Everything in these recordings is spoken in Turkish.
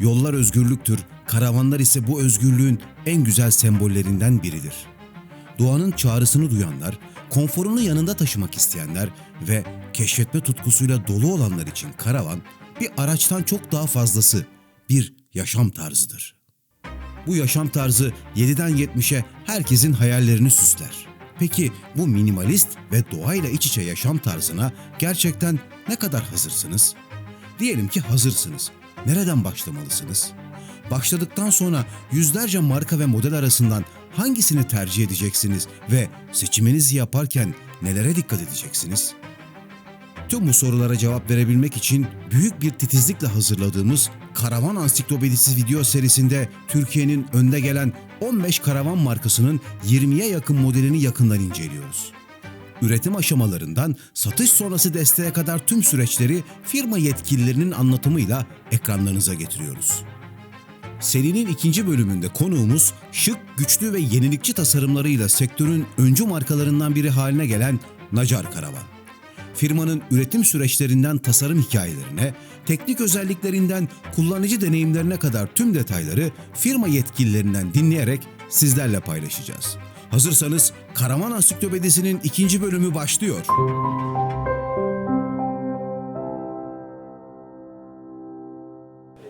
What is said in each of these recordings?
Yollar özgürlüktür, karavanlar ise bu özgürlüğün en güzel sembollerinden biridir. Doğanın çağrısını duyanlar, konforunu yanında taşımak isteyenler ve keşfetme tutkusuyla dolu olanlar için karavan bir araçtan çok daha fazlası, bir yaşam tarzıdır. Bu yaşam tarzı 7'den 70'e herkesin hayallerini süsler. Peki bu minimalist ve doğayla iç içe yaşam tarzına gerçekten ne kadar hazırsınız? Diyelim ki hazırsınız. Nereden başlamalısınız? Başladıktan sonra yüzlerce marka ve model arasından hangisini tercih edeceksiniz ve seçiminizi yaparken nelere dikkat edeceksiniz? Tüm bu sorulara cevap verebilmek için büyük bir titizlikle hazırladığımız Karavan Ansiklopedisi video serisinde Türkiye'nin önde gelen 15 karavan markasının 20'ye yakın modelini yakından inceliyoruz. Üretim aşamalarından satış sonrası desteğe kadar tüm süreçleri firma yetkililerinin anlatımıyla ekranlarınıza getiriyoruz. Serinin ikinci bölümünde konuğumuz şık, güçlü ve yenilikçi tasarımlarıyla sektörün öncü markalarından biri haline gelen Nacar Karavan firmanın üretim süreçlerinden tasarım hikayelerine, teknik özelliklerinden kullanıcı deneyimlerine kadar tüm detayları firma yetkililerinden dinleyerek sizlerle paylaşacağız. Hazırsanız Karavan Ansiklopedisi'nin ikinci bölümü başlıyor.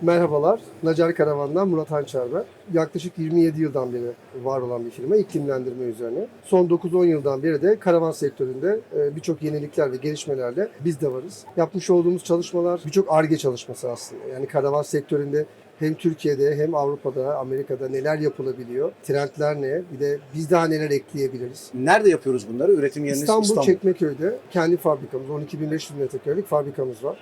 Merhabalar, Nacar Karavan'dan Murat Hançer ben. Yaklaşık 27 yıldan beri var olan bir firma iklimlendirme üzerine. Son 9-10 yıldan beri de karavan sektöründe e, birçok yenilikler ve gelişmelerle biz de varız. Yapmış olduğumuz çalışmalar birçok ARGE çalışması aslında. Yani karavan sektöründe hem Türkiye'de hem Avrupa'da, Amerika'da neler yapılabiliyor, trendler ne, bir de biz daha neler ekleyebiliriz. Nerede yapıyoruz bunları? Üretim yeriniz İstanbul, İstanbul. Çekmeköy'de kendi fabrikamız, 12.500 metrekarelik fabrikamız var.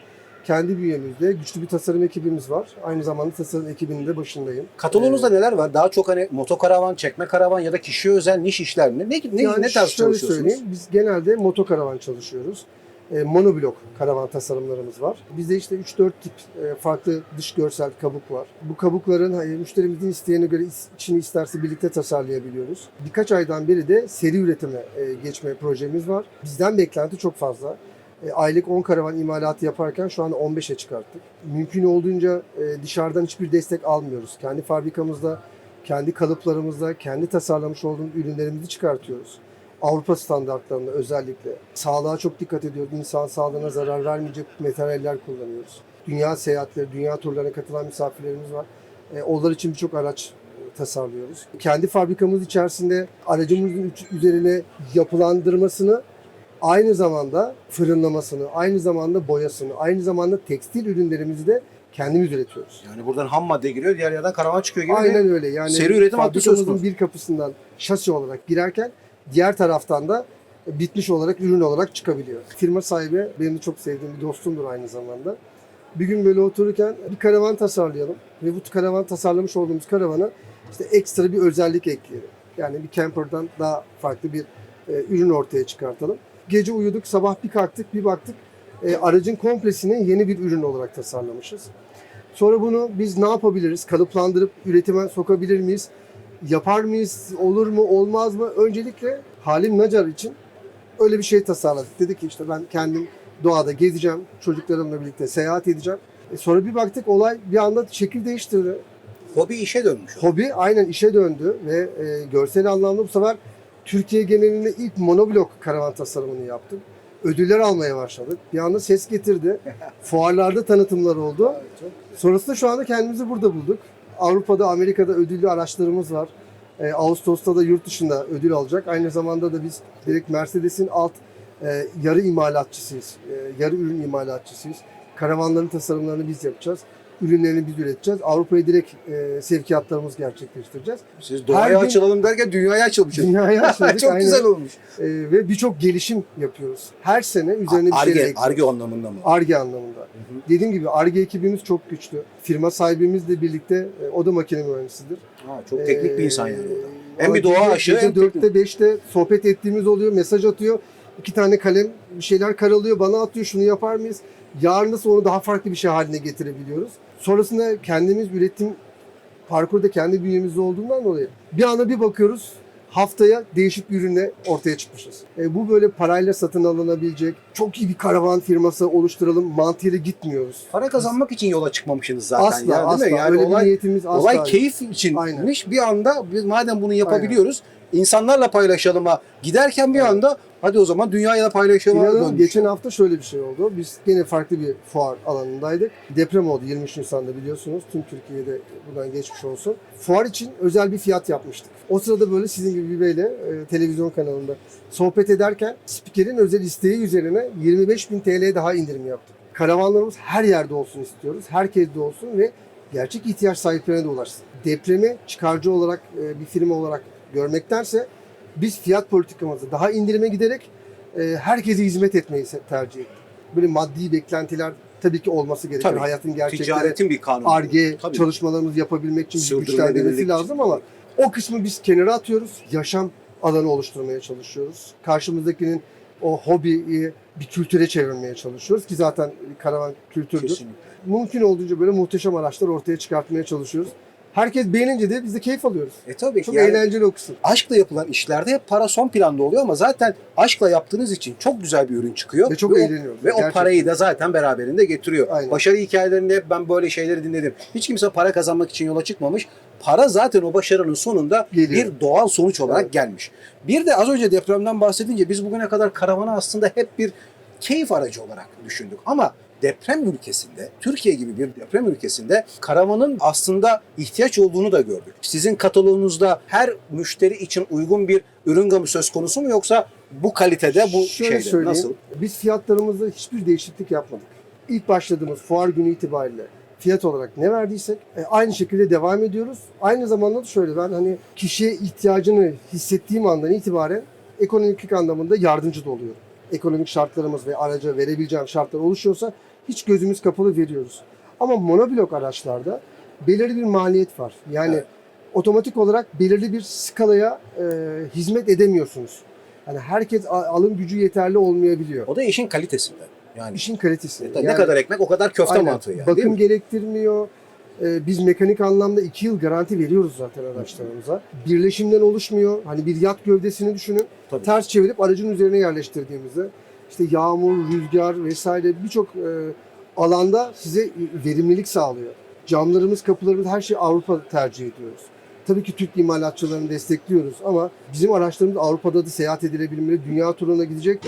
Kendi bünyemizde güçlü bir tasarım ekibimiz var. Aynı zamanda tasarım ekibinin de başındayım. Kataloğunuzda neler var? Daha çok hani motokaravan, çekme karavan ya da kişiye özel niş işler mi? Ne, ne, Yani ne tarz şöyle çalışıyorsunuz? söyleyeyim, biz genelde motokaravan çalışıyoruz. E, monoblok karavan tasarımlarımız var. Bizde işte 3-4 tip e, farklı dış görsel kabuk var. Bu kabukların e, müşterimizin isteğine göre içini isterse birlikte tasarlayabiliyoruz. Birkaç aydan beri de seri üretime e, geçme projemiz var. Bizden beklenti çok fazla. Aylık 10 karavan imalatı yaparken şu anda 15'e çıkarttık. Mümkün olduğunca dışarıdan hiçbir destek almıyoruz. Kendi fabrikamızda, kendi kalıplarımızda, kendi tasarlamış olduğumuz ürünlerimizi çıkartıyoruz. Avrupa standartlarında özellikle sağlığa çok dikkat ediyoruz. İnsan sağlığına zarar vermeyecek materyaller kullanıyoruz. Dünya seyahatleri, dünya turlarına katılan misafirlerimiz var. E, onlar için birçok araç e, tasarlıyoruz. Kendi fabrikamız içerisinde aracımızın üzerine yapılandırmasını aynı zamanda fırınlamasını, aynı zamanda boyasını, aynı zamanda tekstil ürünlerimizi de kendimiz üretiyoruz. Yani buradan ham madde giriyor, diğer yerden karavan çıkıyor gibi. Aynen öyle. Yani seri üretim hattı söz fabrikamızın konusu. bir kapısından şasi olarak girerken diğer taraftan da bitmiş olarak ürün olarak çıkabiliyor. Firma sahibi benim de çok sevdiğim bir dostumdur aynı zamanda. Bir gün böyle otururken bir karavan tasarlayalım ve bu karavan tasarlamış olduğumuz karavana işte ekstra bir özellik ekleyelim. Yani bir camper'dan daha farklı bir e, ürün ortaya çıkartalım. Gece uyuduk, sabah bir kalktık, bir baktık e, aracın komplesini yeni bir ürün olarak tasarlamışız. Sonra bunu biz ne yapabiliriz? Kalıplandırıp üretime sokabilir miyiz? Yapar mıyız? Olur mu? Olmaz mı? Öncelikle Halim Nacar için öyle bir şey tasarladık. Dedik ki işte ben kendim doğada gezeceğim. Çocuklarımla birlikte seyahat edeceğim. E sonra bir baktık olay bir anda şekil değiştirdi. Hobi işe dönmüş. Hobi aynen işe döndü ve e, görsel anlamda bu sefer Türkiye genelinde ilk monoblok karavan tasarımını yaptım. Ödüller almaya başladık. Bir anda ses getirdi. Fuarlarda tanıtımlar oldu. Sonrasında şu anda kendimizi burada bulduk. Avrupa'da, Amerika'da ödüllü araçlarımız var. Ee, Ağustos'ta da yurt dışında ödül alacak. Aynı zamanda da biz direkt Mercedes'in alt e, yarı imalatçısıyız. E, yarı ürün imalatçısıyız. Karavanların tasarımlarını biz yapacağız. Ürünlerini biz üreteceğiz. Avrupa'ya direkt e, sevkiyatlarımız gerçekleştireceğiz. Siz doğaya Her gün- açılalım derken dünyaya açılmışsınız. Dünyaya açıldık. Çok aynen. güzel olmuş. E, ve birçok gelişim yapıyoruz. Her sene üzerine bir şeyler ekliyoruz. arge anlamında mı? Arge anlamında. Dediğim gibi Arge ekibimiz çok güçlü. Firma sahibimizle birlikte e, o da makine mühendisidir. Ha, çok teknik bir insan yani. Ee, Hem bir doğa aşığı hem 4'te 5'te sohbet ettiğimiz oluyor. Mesaj atıyor. İki tane kalem bir şeyler karalıyor. Bana atıyor şunu yapar mıyız? Yarın nasıl onu daha farklı bir şey haline getirebiliyoruz. Sonrasında kendimiz üretim parkurda kendi bünyemizde olduğundan dolayı bir anda bir bakıyoruz haftaya değişik bir ürünle ortaya çıkmışız. E, bu böyle parayla satın alınabilecek çok iyi bir karavan firması oluşturalım mantığıyla gitmiyoruz. Para kazanmak için yola çıkmamışsınız zaten. Asla yani, asla. Yani Öyle olay, bir niyetimiz asla. olay keyif içinmiş. Bir anda biz madem bunu yapabiliyoruz insanlarla paylaşalıma giderken bir Evet. anda hadi o zaman dünyayla paylaşalıma İnanın geçen hafta şöyle bir şey oldu. Biz gene farklı bir fuar alanındaydık. Deprem oldu 23 Nisan'da biliyorsunuz. Tüm Türkiye'de buradan geçmiş olsun. Fuar için özel bir fiyat yapmıştık. O sırada böyle sizin gibi bir beyle e, televizyon kanalında sohbet ederken spikerin özel isteği üzerine 25 bin TL daha indirim yaptık. Karavanlarımız her yerde olsun istiyoruz. Herkes de olsun ve gerçek ihtiyaç sahiplerine de ulaşsın. Depremi çıkarcı olarak e, bir firma olarak görmektense biz fiyat politikamızı daha indirime giderek e, herkese hizmet etmeyi tercih ettik. Böyle maddi beklentiler tabii ki olması gerekir. Tabii. Hayatın gerçekleri, Ticaretin bir kanunu. ARGE çalışmalarımızı yapabilmek için için. lazım ama o kısmı biz kenara atıyoruz. Yaşam alanı oluşturmaya çalışıyoruz. Karşımızdakinin o hobiyi bir kültüre çevirmeye çalışıyoruz ki zaten karavan kültürdür. Kesinlikle. Mümkün olduğunca böyle muhteşem araçlar ortaya çıkartmaya çalışıyoruz. Herkes beğenince de biz de keyif alıyoruz. E tabii ki Çok yani eğlenceli o kısım. aşkla yapılan işlerde hep para son planda oluyor ama zaten aşkla yaptığınız için çok güzel bir ürün çıkıyor. Ve çok o- eğleniyoruz. Ve o Gerçekten. parayı da zaten beraberinde getiriyor. Aynen. Başarı hikayelerinde hep ben böyle şeyleri dinledim. Hiç kimse para kazanmak için yola çıkmamış. Para zaten o başarının sonunda Geliyor. bir doğal sonuç olarak Evet. gelmiş. Bir de az önce depremden bahsedince biz bugüne kadar karavanı aslında hep bir keyif aracı olarak düşündük. Ama deprem ülkesinde, Türkiye gibi bir deprem ülkesinde karavanın aslında ihtiyaç olduğunu da gördük. Sizin kataloğunuzda her müşteri için uygun bir ürün gamı söz konusu mu yoksa bu kalitede bu Şöyle şeyde söyleyeyim, nasıl? Biz fiyatlarımızda hiçbir değişiklik yapmadık. İlk başladığımız fuar günü itibariyle fiyat olarak ne verdiysek e, aynı şekilde devam ediyoruz. Aynı zamanda da şöyle ben hani kişiye ihtiyacını hissettiğim andan itibaren ekonomik anlamında yardımcı da oluyorum. Ekonomik şartlarımız ve araca verebileceğim şartlar oluşuyorsa hiç gözümüz kapalı veriyoruz. Ama monoblok araçlarda belirli bir maliyet var. Yani Evet. otomatik olarak belirli bir skalaya e, hizmet edemiyorsunuz. Yani herkes alım gücü yeterli olmayabiliyor. O da işin kalitesinde. Yani İşin kalitesi. ne Yani kadar ekmek o kadar köfte aynen, mantığı yani. Bakım mi? gerektirmiyor. Ee, biz mekanik anlamda 2 yıl garanti veriyoruz zaten araçlarımıza. Birleşimden oluşmuyor. Hani bir yat gövdesini düşünün. Tabii. Ters çevirip aracın üzerine yerleştirdiğimizde işte yağmur, rüzgar vesaire birçok e, alanda size verimlilik sağlıyor. Camlarımız, kapılarımız her şey Avrupa tercih ediyoruz. Tabii ki Türk imalatçılarını destekliyoruz ama bizim araçlarımız Avrupa'da da seyahat edilebilmeli, dünya turuna gidecek.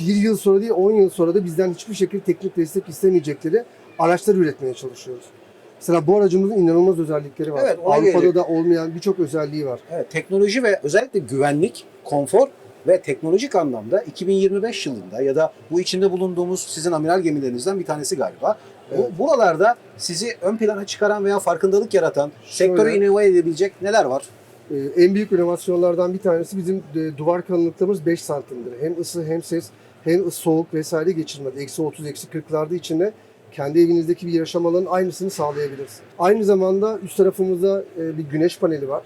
Bir yıl sonra değil 10 yıl sonra da bizden hiçbir şekilde teknik destek istemeyecekleri araçlar üretmeye çalışıyoruz. Mesela bu aracımızın inanılmaz özellikleri var. Evet, Avrupa'da gelecek. da olmayan birçok özelliği var. Evet, teknoloji ve özellikle güvenlik, konfor ve teknolojik anlamda 2025 yılında ya da bu içinde bulunduğumuz sizin amiral gemilerinizden bir tanesi galiba. Bu- Evet. buralarda sizi ön plana çıkaran veya farkındalık yaratan, sektörü Şöyle. inove edebilecek neler var? Ee, en büyük inovasyonlardan bir tanesi bizim e, duvar kalınlıklarımız 5 santimdir. Hem ısı hem ses hem soğuk vesaire geçirmez. Eksi 30, eksi 40'larda içinde kendi evinizdeki bir yaşam alanının aynısını sağlayabiliriz. Aynı zamanda üst tarafımızda e, bir güneş paneli var.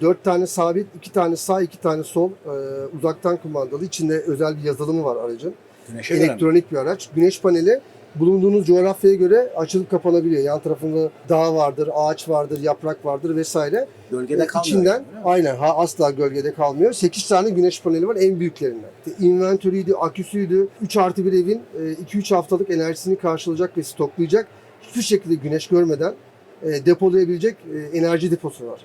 4 tane sabit, 2 tane sağ, 2 tane sol e, uzaktan kumandalı. İçinde özel bir yazılımı var aracın. Güneşe? Elektronik bir araç. Güneş paneli bulunduğunuz coğrafyaya göre açılıp kapanabiliyor. Yan tarafında dağ vardır, ağaç vardır, yaprak vardır vesaire. Gölgede E, kalmıyor. İçinden aynen ha, asla gölgede kalmıyor. 8 tane güneş paneli var en büyüklerinden. İşte inventörüydü, aküsüydü. 3 artı bir evin 2-3 haftalık enerjisini karşılayacak ve stoklayacak. Hiçbir şekilde güneş görmeden e, depolayabilecek e, enerji deposu var.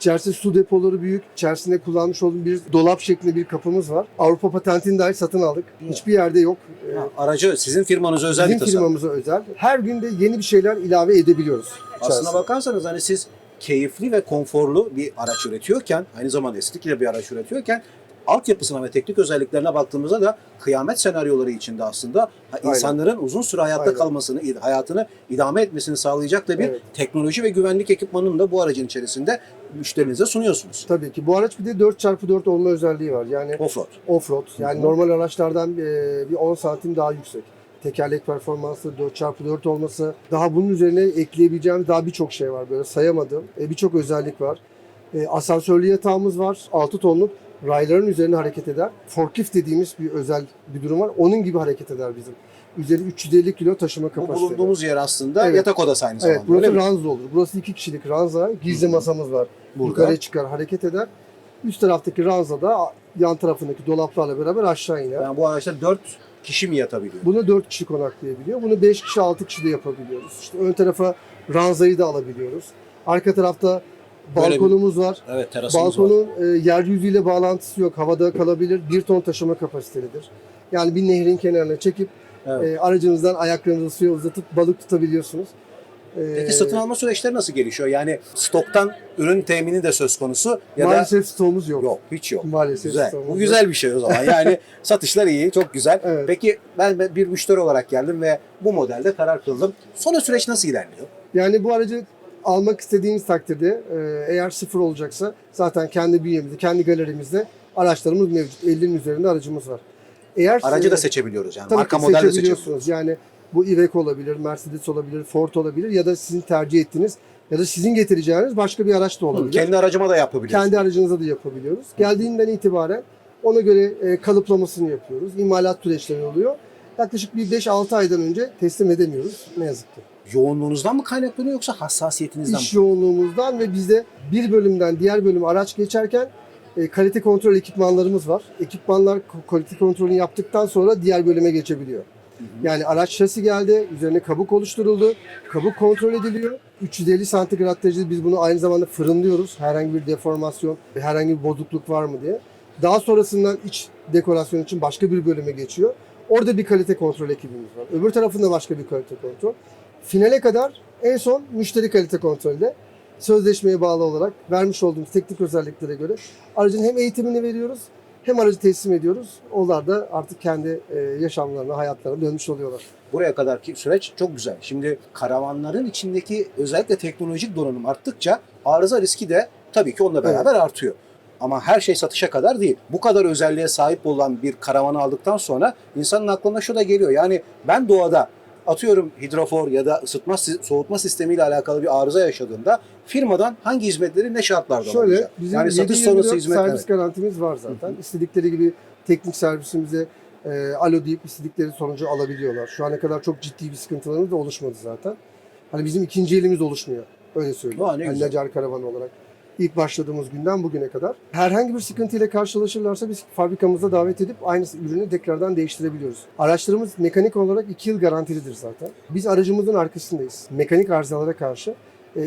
İçerisinde su depoları büyük. İçerisinde kullanmış olduğum bir dolap şeklinde bir kapımız var. Avrupa patentini dahi satın aldık. Hiçbir yerde yok. Ha, aracı sizin firmanıza özel bir Bizim tasarım. firmamıza özel. Her günde yeni bir şeyler ilave edebiliyoruz. Aslına içerisine. bakarsanız hani siz keyifli ve konforlu bir araç üretiyorken, aynı zamanda estetikli bir araç üretiyorken altyapısına ve teknik özelliklerine baktığımızda da kıyamet senaryoları içinde aslında Aynen. insanların uzun süre hayatta Aynen. kalmasını, hayatını idame etmesini sağlayacak da bir Evet. teknoloji ve güvenlik ekipmanını da bu aracın içerisinde müşterinize sunuyorsunuz. Tabii ki. Bu araç bir de 4x4 olma özelliği var. Yani Offroad. Offroad. Yani Hı hı. normal araçlardan e, bir 10 santim daha yüksek. Tekerlek performansı, 4x4 olması. Daha bunun üzerine ekleyebileceğim daha birçok şey var. Böyle sayamadığım e, birçok özellik var. E, asansörlü yatağımız var. 6 tonluk rayların üzerine hareket eder. Forklift dediğimiz bir özel bir durum var. Onun gibi hareket eder bizim. Üzeri 350 kilo taşıma Bu kapasiteli. bulunduğumuz yer aslında Evet. yatak odası aynı zamanda. Evet, burası ranza olur. Burası iki kişilik ranza. Gizli Hı hı. masamız var. Burada. Yukarıya çıkar, hareket eder. Üst taraftaki ranza da yan tarafındaki dolaplarla beraber aşağı iner. Yani bu araçta 4 kişi mi yatabiliyor? Bunu 4 kişi konaklayabiliyor. Bunu 5 kişi 6 kişi de yapabiliyoruz. İşte ön tarafa ranzayı da alabiliyoruz. Arka tarafta Böyle bir- balkonumuz var. Evet terasımız var. Balkonun e, yeryüzüyle bağlantısı yok. Havada kalabilir. 1 ton taşıma kapasitelidir. Yani bir nehrin kenarına çekip Evet. e, aracınızdan ayaklarınızı suya uzatıp balık tutabiliyorsunuz. E, Peki satın alma süreçleri nasıl gelişiyor? Yani stoktan ürün temini de söz konusu ya maalesef stoğumuz yok. da yok hiç yok. Maalesef Güzel. Bu yok. güzel bir şey o zaman. Yani satışlar iyi, çok güzel. Evet. Peki ben bir müşteri olarak geldim ve bu modelde karar kıldım. Sonra süreç nasıl ilerliyor? Yani bu aracı almak istediğiniz takdirde e, eğer sıfır olacaksa zaten kendi bünyemizde, kendi galerimizde araçlarımız mevcut. 50'nin üzerinde aracımız var. Eğer Aracı da seçebiliyoruz yani. Tabii Marka ki model de seçebiliyorsunuz. Yani bu Iveco olabilir, Mercedes olabilir, Ford olabilir ya da sizin tercih ettiğiniz ya da sizin getireceğiniz başka bir araç da olabilir. Kendi aracıma da yapabiliyoruz. Kendi aracınıza da yapabiliyoruz. Geldiğinden itibaren ona göre e, kalıplamasını yapıyoruz. İmalat süreçleri oluyor. Yaklaşık bir 5-6 aydan önce teslim edemiyoruz ne yazık ki. Yoğunluğunuzdan mı kaynaklanıyor yoksa hassasiyetinizden İş mi? yoğunluğumuzdan ve bizde bir bölümden diğer bölüme araç geçerken e, kalite kontrol ekipmanlarımız var. Ekipmanlar kalite kontrolünü yaptıktan sonra diğer bölüme geçebiliyor. Yani araç şasi geldi, üzerine kabuk oluşturuldu, kabuk kontrol ediliyor. 350 santigrat derecede biz bunu aynı zamanda fırınlıyoruz. Herhangi bir deformasyon, herhangi bir bozukluk var mı diye. Daha sonrasından iç dekorasyon için başka bir bölüme geçiyor. Orada bir kalite kontrol ekibimiz var. Öbür tarafında başka bir kalite kontrol. Finale kadar en son müşteri kalite kontrolde sözleşmeye bağlı olarak vermiş olduğumuz teknik özelliklere göre aracın hem eğitimini veriyoruz hem aracı teslim ediyoruz. Onlar da artık kendi e, yaşamlarına, hayatlarına dönmüş oluyorlar. Buraya kadarki süreç çok güzel. Şimdi karavanların içindeki özellikle teknolojik donanım arttıkça arıza riski de tabii ki onunla beraber artıyor. Ama her şey satışa kadar değil. Bu kadar özelliğe sahip olan bir karavanı aldıktan sonra insanın aklına şu da geliyor. Yani ben doğada atıyorum hidrofor ya da ısıtma soğutma sistemiyle alakalı bir arıza yaşadığımda firmadan hangi hizmetleri ne şartlarda Şöyle alacağım? bizim Yani satış 7/24 sonrası hizmetler. servis garantimiz var zaten. İstedikleri gibi teknik servisimize e, alo deyip istedikleri sonucu alabiliyorlar. Şu ana kadar çok ciddi bir sıkıntılarımız da oluşmadı zaten. Hani bizim ikinci elimiz oluşmuyor. Öyle söyleyeyim. Aa, ne Hani güzel. Nacar Karavan olarak. İlk başladığımız günden bugüne kadar. Herhangi bir sıkıntıyla karşılaşırlarsa biz fabrikamıza davet edip aynı ürünü tekrardan değiştirebiliyoruz. Araçlarımız mekanik olarak 2 yıl garantilidir zaten. Biz aracımızın arkasındayız. Mekanik arızalara karşı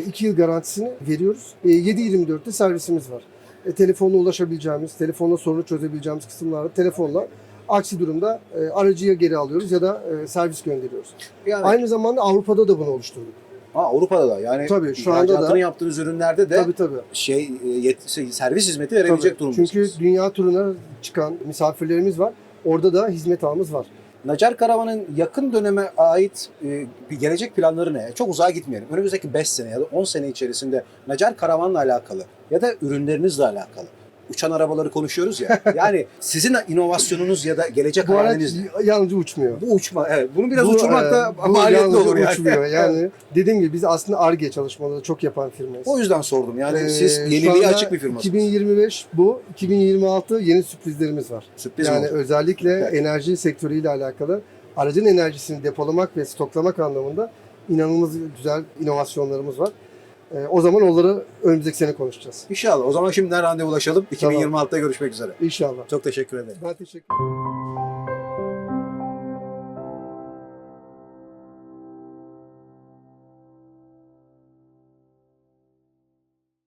2 yıl garantisini veriyoruz. E, 7-24'te servisimiz var. E, telefonla ulaşabileceğimiz, telefonla sorunu çözebileceğimiz kısımlarda telefonla aksi durumda e, aracıya geri alıyoruz ya da e, servis gönderiyoruz. Yani, Aynı zamanda Avrupa'da da bunu oluşturduk. Ha, Avrupa'da da yani Tabii, şu anda da- yaptığınız ürünlerde de Tabii tabii. şey e, yet- şey, servis hizmeti verebilecek Tabii. durumdasınız. Çünkü dünya turuna çıkan misafirlerimiz var. Orada da hizmet ağımız var. Nacar Karavan'ın yakın döneme ait e, bir gelecek planları ne? Çok uzağa gitmeyelim. Önümüzdeki 5 sene ya da 10 sene içerisinde Nacar Karavan'la alakalı ya da ürünlerinizle alakalı uçan arabaları konuşuyoruz ya. Yani sizin inovasyonunuz ya da gelecek Bu araç hayaliniz ne? yalnızca uçmuyor. Bu uçma, evet. Bunu biraz Bu, uçurmak e, da bu maliyetli yalnızca olur yani. uçmuyor. Yani dediğim gibi biz aslında ARGE çalışmaları çok yapan firmayız. o yüzden sordum. Yani Ee, siz şu yeniliğe anda açık bir firmasınız. 2025 bu, 2026 yeni sürprizlerimiz var. Sürpriz yani mi olacak? özellikle Evet. enerji sektörüyle alakalı aracın enerjisini depolamak ve stoklamak anlamında inanılmaz güzel inovasyonlarımız var. Ee, o zaman onları önümüzdeki sene konuşacağız. İnşallah. O zaman şimdiden randevulaşalım. Tamam. 2026'da görüşmek üzere. İnşallah. Çok teşekkür ederim. Ben teşekkür ederim.